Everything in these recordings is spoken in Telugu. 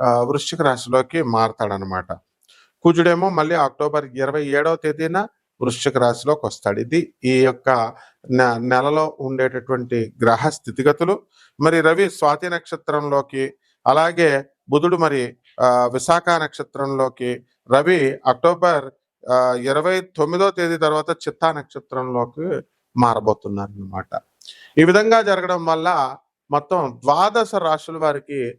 వృశ్చిక రాశిలోకి మారతాడనమాట. కుజుడేమో మళ్ళీ అక్టోబర్ ఇరవై ఏడవ తేదీన వృశ్చిక రాశిలోకి వస్తాడు. ఇది ఈ యొక్క నె- నెలలో ఉండేటటువంటి గ్రహ స్థితిగతులు. మరి రవి స్వాతి నక్షత్రంలోకి అలాగే బుధుడు మరి ఆ, విశాఖ నక్షత్రంలోకి రవి అక్టోబర్ ఇరవై తొమ్మిదో తేదీ తర్వాత చిత్తా నక్షత్రంలోకి మారబోతున్నారు అనమాట ఈ విధంగా జరగడం వల్ల మొత్తం ద్వాదశ రాశుల వారికి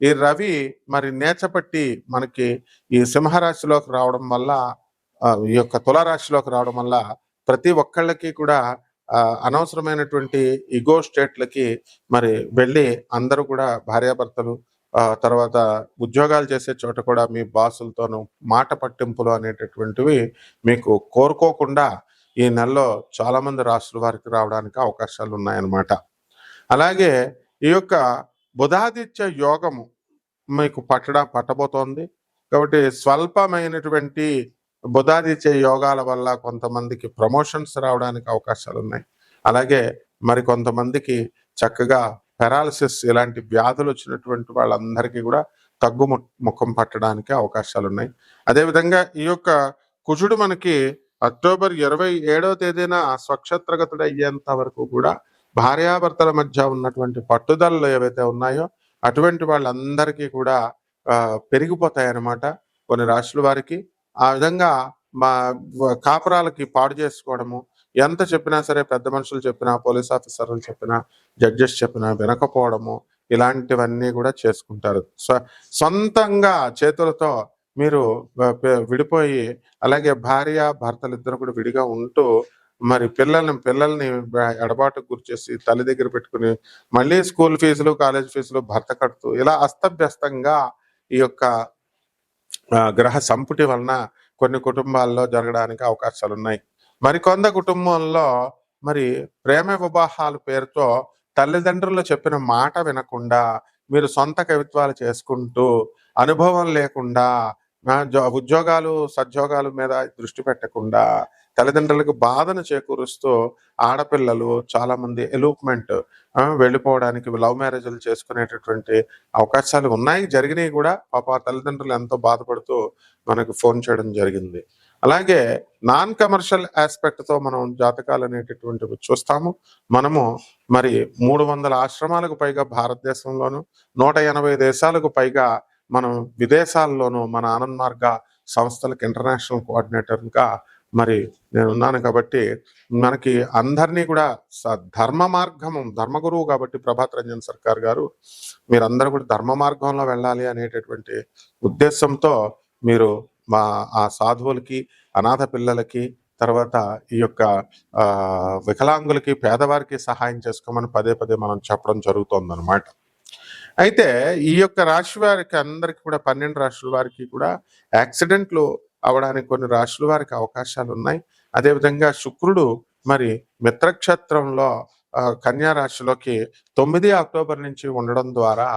ఈ రవి మరి నేచపట్టి మనకి ఈ సింహరాశిలోకి రావడం వల్ల ఈ యొక్క తులారాశిలోకి రావడం వల్ల ప్రతి ఒక్కళ్ళకి కూడా అనవసరమైనటువంటి ఇగో స్టేట్లకి మరి వెళ్ళి అందరూ కూడా భార్యాభర్తలు తర్వాత ఉద్యోగాలు చేసే చోట కూడా మీ బాసులతోనూ మాట పట్టింపులు అనేటటువంటివి మీకు కోరుకోకుండా ఈ నెలలో చాలామంది రాష్ట్రాల వారికి రావడానికి అవకాశాలు ఉన్నాయన్నమాట అలాగే ఈ యొక్క బుధాదిత్య యోగము మీకు పట్టడా పట్టబోతోంది. కాబట్టి స్వల్పమైనటువంటి బుధాదిత్య యోగాల వల్ల కొంతమందికి ప్రమోషన్స్ రావడానికి అవకాశాలు ఉన్నాయి. అలాగే మరి కొంతమందికి చక్కగా పెరాలసిస్ ఇలాంటి వ్యాధులు వచ్చినటువంటి వాళ్ళందరికీ కూడా తగ్గు ము- ముఖం పట్టడానికి అవకాశాలు ఉన్నాయి. అదేవిధంగా ఈ యొక్క కుజుడు మనకి అక్టోబర్ ఇరవై ఏడవ తేదీన స్వక్షత్రగతుడు అయ్యేంత వరకు కూడా భార్యాభర్తల మధ్య ఉన్నటువంటి పట్టుదలలు ఏవైతే ఉన్నాయో అటువంటి వాళ్ళందరికీ కూడా పెరిగిపోతాయన్నమాట కొన్ని రాశుల వారికి. ఆ విధంగా మా కాపురాలకి పాడు చేసుకోవడము ఎంత చెప్పినా సరే పెద్ద మనుషులు చెప్పినా పోలీస్ ఆఫీసర్లు చెప్పినా జడ్జెస్ చెప్పినా వినకపోవడము ఇలాంటివన్నీ కూడా చేసుకుంటారు. సొంతంగా చేతులతో మీరు విడిపోయి అలాగే భార్య భర్తలు ఇద్దరు కూడా విడిగా ఉంటూ మరి పిల్లల్ని పిల్లల్ని ఎడబాటుకు గురిచేసి తల్లి దగ్గర పెట్టుకుని మళ్ళీ స్కూల్ ఫీజులు కాలేజ్ ఫీజులు భర్త కడుతూ ఇలా అస్తవ్యస్తంగా ఈ యొక్క గ్రహ సంపుటి వలన కొన్ని కుటుంబాల్లో జరగడానికి అవకాశాలు ఉన్నాయి మరికొంత కుటుంబంలో మరి ప్రేమ వివాహాల పేరుతో తల్లిదండ్రులు చెప్పిన మాట వినకుండా మీరు సొంత కవిత్వాలు చేసుకుంటూ అనుభవం లేకుండా ఉద్యోగాలు సద్యోగాల మీద దృష్టి పెట్టకుండా తల్లిదండ్రులకు బాధను చేకూరుస్తూ ఆడపిల్లలు చాలా మంది ఎలూప్మెంట్ వెళ్ళిపోవడానికి లవ్ మ్యారేజ్లు చేసుకునేటటువంటి అవకాశాలు ఉన్నాయి. జరిగినాయి కూడా పాప తల్లిదండ్రులు ఎంతో బాధపడుతూ మనకు ఫోన్ చేయడం జరిగింది. అలాగే నాన్ కమర్షియల్ ఆస్పెక్ట్తో మనం జాతకాలు అనేటటువంటివి చూస్తాము. మనము మరి మూడు వందల ఆశ్రమాలకు పైగా భారతదేశంలోను నూట ఎనభై దేశాలకు పైగా మనం విదేశాల్లోనూ మన ఆనంద్ మార్గ సంస్థలకు ఇంటర్నేషనల్ కోఆర్డినేటర్గా మరి నేను ఉన్నాను కాబట్టి మనకి అందరినీ కూడా స- ధర్మ మార్గము ధర్మగురువు కాబట్టి ప్రభాత్ రంజన్ సర్కార్ గారు మీరందరూ కూడా ధర్మ మార్గంలో వెళ్ళాలి అనేటటువంటి ఉద్దేశంతో మీరు మా ఆ సాధువులకి అనాథ పిల్లలకి తర్వాత ఈ యొక్క వికలాంగులకి పేదవారికి సహాయం చేసుకోమని పదే పదే మనం చెప్పడం జరుగుతుంది అయితే ఈ యొక్క రాశి వారికి అందరికి కూడా పన్నెండు రాశుల వారికి కూడా యాక్సిడెంట్లు అవడానికి కొన్ని రాశుల వారికి అవకాశాలు ఉన్నాయి అదేవిధంగా శుక్రుడు మరి మిత్రక్షేత్రంలో కన్యా రాశిలోకి తొమ్మిది అక్టోబర్ నుంచి ఉండడం ద్వారా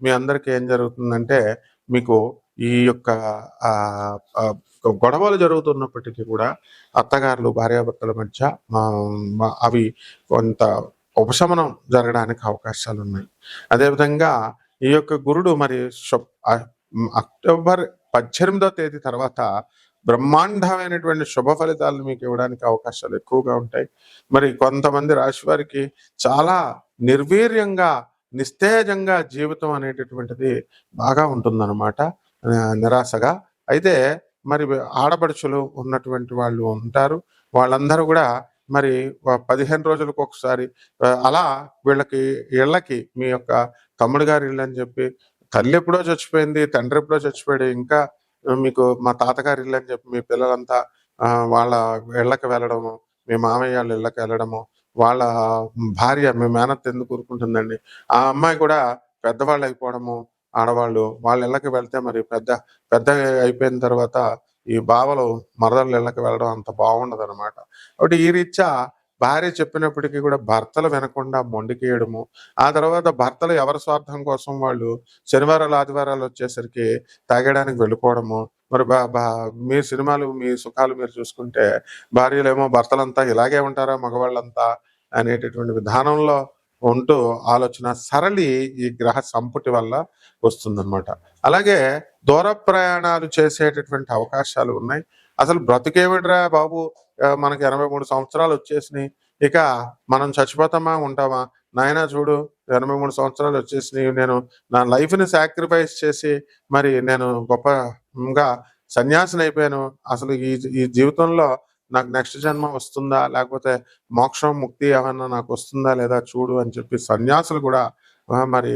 మీ అందరికి ఏం జరుగుతుందంటే మీకు ఈ యొక్క గొడవలు జరుగుతున్నప్పటికీ కూడా అత్తగారులు భార్యాభర్తల మధ్య అవి కొంత ఉపశమనం జరగడానికి అవకాశాలు ఉన్నాయి అదేవిధంగా ఈ యొక్క గురుడు మరి అక్టోబర్ పద్దెనిమిదో తేదీ తర్వాత బ్రహ్మాండమైనటువంటి శుభ ఫలితాలను మీకు ఇవ్వడానికి అవకాశాలు ఎక్కువగా ఉంటాయి. మరి కొంతమంది రాశి వారికి చాలా నిర్వీర్యంగా నిస్తేజంగా జీవితం అనేటటువంటిది బాగా ఉంటుందన్నమాట. నిరాశగా. అయితే మరి ఆడపడుచులు ఉన్నటువంటి వాళ్ళు ఉంటారు. వాళ్ళందరూ కూడా మరి పదిహేను రోజులకు ఒకసారి అలా వీళ్ళకి ఇళ్ళకి మీ యొక్క తమ్ముడు గారి ఇల్లు అని చెప్పి తల్లి ఎప్పుడో చచ్చిపోయింది తండ్రి ఎప్పుడో చచ్చిపోయాడు ఇంకా మీకు మా తాతగారి ఇల్లు అని చెప్పి మీ పిల్లలంతా వాళ్ళ ఇళ్ళకి వెళ్ళడము మీ మామయ్య వాళ్ళ ఇళ్ళకి వెళ్ళడము వాళ్ళ భార్య మీ మేనత్ ఎందుకు కోరుకుంటుందండి ఆ అమ్మాయి కూడా పెద్దవాళ్ళు అయిపోవడము ఆడవాళ్ళు వాళ్ళ ఇళ్ళకి వెళ్తే మరి పెద్ద పెద్ద అయిపోయిన తర్వాత ఈ బావలు మరదళ్ళ ఇళ్ళకి వెళ్ళడం అంత బాగుండదు అనమాట కాబట్టి ఈ రీత్యా భార్య చెప్పినప్పటికీ కూడా భర్తలు వినకుండా మొండికేయడము. ఆ తర్వాత భర్తలు ఎవరి స్వార్థం కోసం వాళ్ళు శనివారాలు ఆదివారాలు వచ్చేసరికి తాగడానికి వెళ్ళిపోవడము. మరి బా బా మీ సినిమాలు మీ సుఖాలు మీరు చూసుకుంటే భార్యలేమో భర్తలంతా ఇలాగే ఉంటారా మగవాళ్ళంతా అనేటటువంటి విధానంలో ఉంటూ ఆలోచన సరళి ఈ గ్రహ సంపుటి వల్ల వస్తుందన్నమాట. అలాగే దూర ప్రయాణాలు చేసేటటువంటి అవకాశాలు ఉన్నాయి. అసలు బ్రతికేమిట్రా బాబు? మనకి ఎనభై మూడు సంవత్సరాలు వచ్చేసినాయి. ఇక మనం చచ్చిపోతామా? ఉంటామా? నాయనా చూడు ఎనభై మూడు సంవత్సరాలు వచ్చేసినాయి. నేను నా లైఫ్ని సాక్రిఫైస్ చేసి మరి నేను గొప్పగా సన్యాసిని అయిపోయాను. అసలు ఈ ఈ జీవితంలో నాకు నెక్స్ట్ జన్మ వస్తుందా? లేకపోతే మోక్షం ముక్తి ఏమన్నా నాకు వస్తుందా లేదా? చూడు అని చెప్పి సన్యాసులు కూడా మరి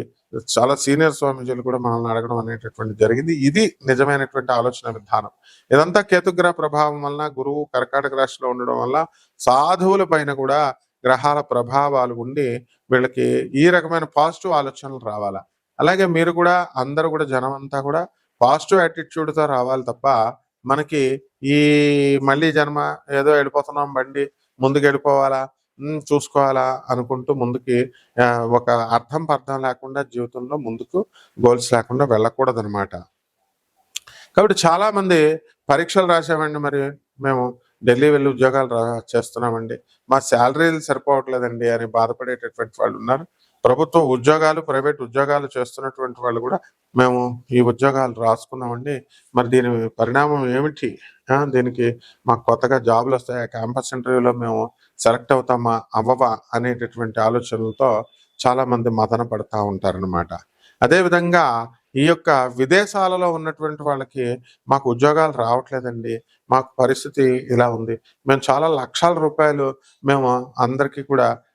చాలా సీనియర్ స్వామీజీలు కూడా మనల్ని అడగడం అనేటటువంటి జరిగింది. ఇది నిజమైనటువంటి ఆలోచన విధానం. ఇదంతా కేతుగ్రహ ప్రభావం వలన గురువు కర్కాటక రాశిలో ఉండడం వల్ల సాధువుల పైన కూడా గ్రహాల ప్రభావాలు ఉండి వీళ్ళకి ఈ రకమైన పాజిటివ్ ఆలోచనలు రావాలా? అలాగే మీరు కూడా అందరూ కూడా జనం అంతా కూడా పాజిటివ్ యాటిట్యూడ్తో రావాలి తప్ప మనకి ఈ మళ్ళీ జన్మ ఏదో వెళ్ళిపోతున్నాం బండి ముందుకు వెళ్ళిపోవాలా చూసుకోవాలా అనుకుంటూ ముందుకి ఒక అర్థం పర్థం లేకుండా జీవితంలో ముందుకు గోల్స్ లేకుండా వెళ్ళకూడదు అనమాట కాబట్టి చాలామంది పరీక్షలు రాసామండి మరి. మేము ఢిల్లీ వెళ్ళి ఉద్యోగాలు రా చేస్తున్నామండి. మా శాలరీలు సరిపోవట్లేదండి అని బాధపడేటటువంటి వాళ్ళు ఉన్నారు. ప్రభుత్వ ఉద్యోగాలు ప్రైవేట్ ఉద్యోగాలు చేస్తున్నటువంటి వాళ్ళు కూడా మేము ఈ ఉద్యోగాలు రాసుకున్నామండి. మరి దీని పరిణామం ఏమిటి? దీనికి మాకు కొత్తగా జాబ్లు వస్తాయా? క్యాంపస్ ఇంటర్వ్యూలో మేము సెలెక్ట్ అవుతామా? అవ్వవా? అనేటటువంటి ఆలోచనలతో చాలామంది మదన పడతా ఉంటారనమాట అదేవిధంగా ఈ యొక్క విదేశాలలో ఉన్నటువంటి వాళ్ళకి మాకు ఉద్యోగాలు రావట్లేదండి. మాకు పరిస్థితి ఇలా ఉంది. మేము చాలా లక్షల రూపాయలు మేము అందరికీ కూడా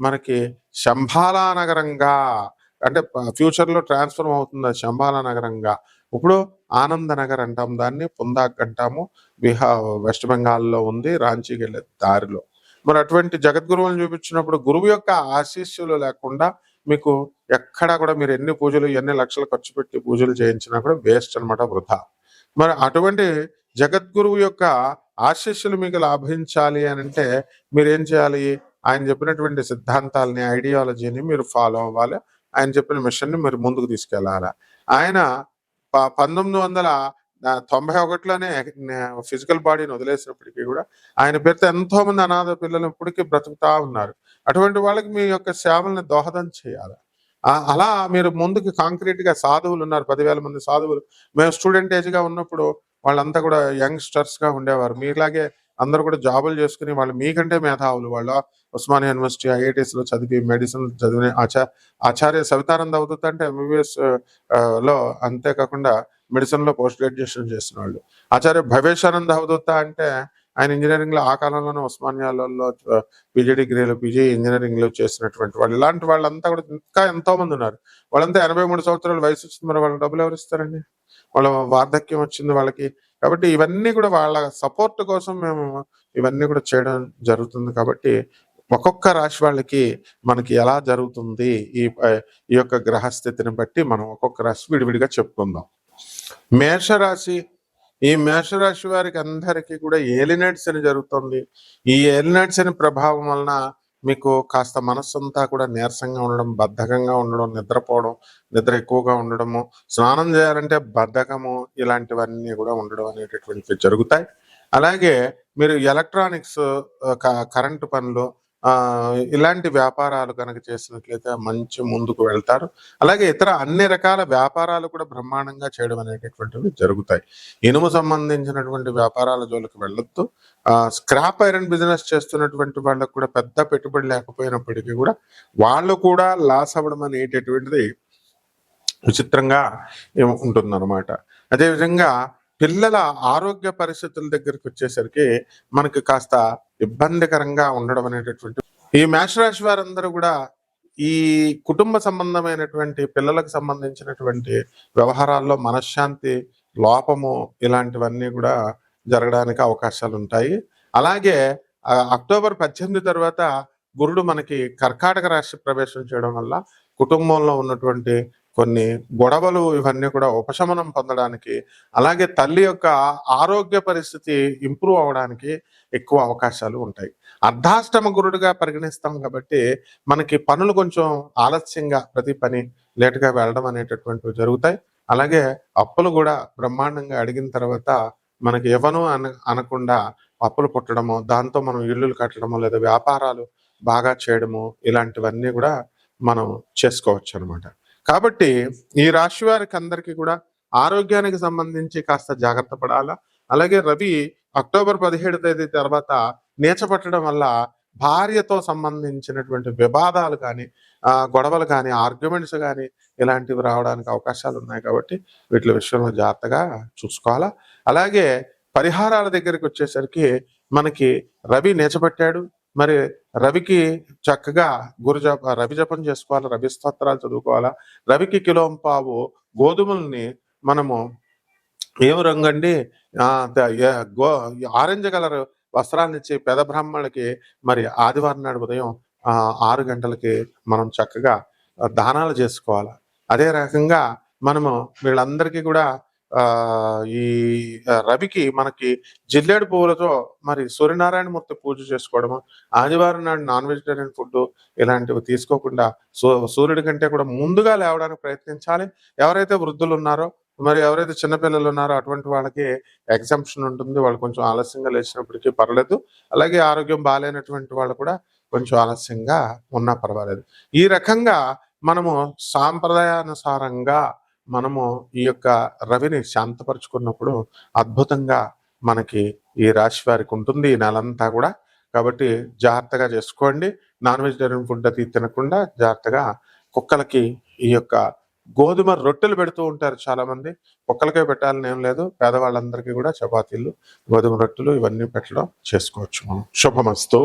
మనకి శంభాలా నగరంగా అంటే ఫ్యూచర్లో ట్రాన్స్ఫర్మ్ అవుతుంది అది శంభాలా నగరంగా. ఇప్పుడు ఆనంద నగర్ అంటాం దాన్ని పుందాక్ అంటాము. బీహార్ వెస్ట్ బెంగాల్లో ఉంది రాంచీకి వెళ్ళే దారిలో. మరి అటువంటి జగద్గురువులను చూపించినప్పుడు గురువు యొక్క ఆశీస్సులు లేకుండా మీకు ఎక్కడా కూడా మీరు ఎన్ని పూజలు ఎన్ని లక్షలు ఖర్చు పెట్టి పూజలు చేయించినా కూడా వేస్ట్ అన్నమాట వృధా. మరి అటువంటి జగద్గురువు యొక్క ఆశీస్సులు మీకు లాభించాలి అని అంటే మీరు ఏం చేయాలి? ఆయన చెప్పినటువంటి సిద్ధాంతాలని ఐడియాలజీని మీరు ఫాలో అవ్వాలి. ఆయన చెప్పిన మిషన్ని మీరు ముందుకు తీసుకెళ్ళాలి? ఆయన ప- పంతొమ్మిది వందల తొంభై ఒకటిలోనే ఫిజికల్ బాడీని వదిలేసినప్పటికీ కూడా ఆయన పేరుతో ఎంతో మంది అనాథ పిల్లలు ఇప్పటికీ బ్రతుకుతా ఉన్నారు. అటువంటి వాళ్ళకి మీ యొక్క సేవల్ని దోహదం చేయాలి? అలా మీరు ముందుకు కాంక్రీట్గా సాధువులు ఉన్నారు. పదివేల మంది సాధువులు. మేము స్టూడెంట్ ఏజ్గా ఉన్నప్పుడు వాళ్ళంతా కూడా యంగ్స్టర్స్గా ఉండేవారు. మీలాగే అందరూ కూడా జాబులు చేసుకుని వాళ్ళు మీకంటే మేధావులు. వాళ్ళు ఉస్మానియా యూనివర్సిటీ ఐఐటీస్లో చదివి మెడిసిన్ చదివిన ఆచా ఆచార్య సవితానంద అవుతుంది అంటే ఎంబీబీఎస్లో అంతేకాకుండా మెడిసిన్లో పోస్ట్ గ్రాడ్యుయేషన్ చేసిన వాళ్ళు ఆచార్య భవేశానంద అవధూత అంటే ఆయన ఇంజనీరింగ్లో ఆ కాలంలోనే ఉస్మానియాలలో పీజీ డిగ్రీలు పీజీ ఇంజనీరింగ్లో చేసినటువంటి వాళ్ళు. ఇలాంటి వాళ్ళంతా కూడా ఇంకా ఎంతో మంది ఉన్నారు. వాళ్ళంతా ఎనభై మూడు సంవత్సరాల వయసు వచ్చింది మరి వాళ్ళ డబ్బులు ఎవరు ఇస్తారండి? వాళ్ళ వార్ధక్యం వచ్చింది వాళ్ళకి. కాబట్టి ఇవన్నీ కూడా వాళ్ళ సపోర్ట్ కోసం మేము ఇవన్నీ కూడా చేయడం జరుగుతుంది. కాబట్టి ఒక్కొక్క రాశి వాళ్ళకి మనకి ఎలా జరుగుతుంది ఈ ఈ యొక్క గ్రహస్థితిని బట్టి మనం ఒక్కొక్క రాశి విడివిడిగా చెప్పుకుందాం. మేషరాశి ఈ మేషరాశి వారికి అందరికీ కూడా ఏలినట్స్ అని జరుగుతుంది. ఈ ఏలినట్స్ అని ప్రభావం వలన మీకు కాస్త మనస్సంతా కూడా నీరసంగా ఉండడం బద్ధకంగా ఉండడం నిద్రపోవడం నిద్ర ఎక్కువగా ఉండడము స్నానం చేయాలంటే బద్ధకము ఇలాంటివన్నీ కూడా ఉండడం అనేటటువంటివి జరుగుతాయి. అలాగే మీరు ఎలక్ట్రానిక్స్ కరెంటు పనులు ఇలాంటి వ్యాపారాలు కనుక చేసినట్లయితే మంచి ముందుకు వెళ్తారు. అలాగే ఇతర అన్ని రకాల వ్యాపారాలు కూడా బ్రహ్మాండంగా చేయడం అనేటటువంటివి జరుగుతాయి. ఇనుము సంబంధించినటువంటి వ్యాపారాల జోలికి వెళ్ళొద్దు. స్క్రాప్ ఐరన్ బిజినెస్ చేస్తున్నటువంటి వాళ్ళకు కూడా పెద్ద పెట్టుబడి లేకపోయినప్పటికీ కూడా వాళ్ళు కూడా లాస్ అవ్వడం అనేటటువంటిది విచిత్రంగా ఉంటుందన్నమాట. అదేవిధంగా పిల్లల ఆరోగ్య పరిస్థితుల దగ్గరికి వచ్చేసరికి మనకి కాస్త ఇబ్బందికరంగా ఉండడం అనేటటువంటి ఈ మేషరాశి వారందరూ కూడా ఈ కుటుంబ సంబంధమైనటువంటి పిల్లలకు సంబంధించినటువంటి వ్యవహారాల్లో మనశ్శాంతి లోపము ఇలాంటివన్నీ కూడా జరగడానికి అవకాశాలు ఉంటాయి అలాగే అక్టోబర్ పద్దెనిమిది తర్వాత గురుడు మనకి కర్కాటక రాశి ప్రవేశం చేయడం వల్ల కుటుంబంలో ఉన్నటువంటి కొన్ని గొడవలు ఇవన్నీ కూడా ఉపశమనం పొందడానికి అలాగే తల్లి యొక్క ఆరోగ్య పరిస్థితి ఇంప్రూవ్ అవడానికి ఎక్కువ అవకాశాలు ఉంటాయి. అర్ధాష్టమ గురుడుగా పరిగణిస్తాం కాబట్టి మనకి పనులు కొంచెం ఆలస్యంగా ప్రతి పని లేటుగా వెళ్ళడం అనేటటువంటివి జరుగుతాయి. అలాగే అప్పులు కూడా బ్రహ్మాండంగా అడిగిన తర్వాత మనకి ఇవ్వను అన అనకుండా అప్పులు పుట్టడము దాంతో మనం ఇల్లులు కట్టడము లేదా వ్యాపారాలు బాగా చేయడము ఇలాంటివన్నీ కూడా మనం చేసుకోవచ్చు అనమాట కాబట్టి ఈ రాశి వారికి అందరికీ కూడా ఆరోగ్యానికి సంబంధించి కాస్త జాగ్రత్త పడాలా? అలాగే రవి అక్టోబర్ పదిహేడు తేదీ తర్వాత నీచపట్టడం వల్ల భార్యతో సంబంధించినటువంటి వివాదాలు కానీ ఆ, గొడవలు కానీ ఆర్గ్యుమెంట్స్ కానీ ఇలాంటివి రావడానికి అవకాశాలు ఉన్నాయి కాబట్టి వీటి విషయంలో జాగ్రత్తగా చూసుకోవాలా? అలాగే పరిహారాల దగ్గరికి వచ్చేసరికి మనకి రవి నేచపెట్టాడు మరి రవికి చక్కగా గురు జప రవి జపం చేసుకోవాలి రవి స్తోత్రాలు చదువుకోవాలా? రవికి కిలోంపావు గోధుమల్ని మనము ఏం రంగు అండి గో ఆరెంజ్ కలర్ వస్త్రాన్ని ఇచ్చి పెద బ్రాహ్మణులకి మరి ఆదివారం నాడు ఉదయం ఆరు గంటలకి మనం చక్కగా దానాలు చేసుకోవాలి? అదే రకంగా మనము వీళ్ళందరికీ కూడా ఈ రవికి మనకి జిల్లేడు పువ్వులతో మరి సూర్యనారాయణ మూర్తి పూజ చేసుకోవడము ఆదివారం నాడు నాన్ వెజిటేరియన్ ఫుడ్ ఇలాంటివి తీసుకోకుండా సూ సూర్యుడి కంటే కూడా ముందుగా లేవడానికి ప్రయత్నించాలి. ఎవరైతే వృద్ధులు ఉన్నారో మరి ఎవరైతే చిన్నపిల్లలు ఉన్నారో అటువంటి వాళ్ళకి ఎగ్జామ్షన్ ఉంటుంది. వాళ్ళు కొంచెం ఆలస్యంగా లేచినప్పటికీ పర్లేదు. అలాగే ఆరోగ్యం బాగాలేనటువంటి వాళ్ళు కూడా కొంచెం ఆలస్యంగా ఉన్నా పర్వాలేదు. ఈ రకంగా మనము సాంప్రదాయానుసారంగా మనము ఈ యొక్క రవిని శాంతపరుచుకున్నప్పుడు అద్భుతంగా మనకి ఈ రాశి వారికి ఉంటుంది ఈ నెలంతా కూడా. కాబట్టి జాగ్రత్తగా చేసుకోండి. నాన్ వెజిటేరియన్ ఫుడ్ అది తినకుండా జాగ్రత్తగా కుక్కలకి ఈ యొక్క గోధుమ రొట్టెలు పెడుతూ ఉంటారు చాలా మంది కుక్కలకే పెట్టాలని ఏం లేదు. పేదవాళ్ళందరికీ కూడా చపాతీలు గోధుమ రొట్టెలు ఇవన్నీ పెట్టడం చేసుకోవచ్చు మనం. శుభమస్తూ.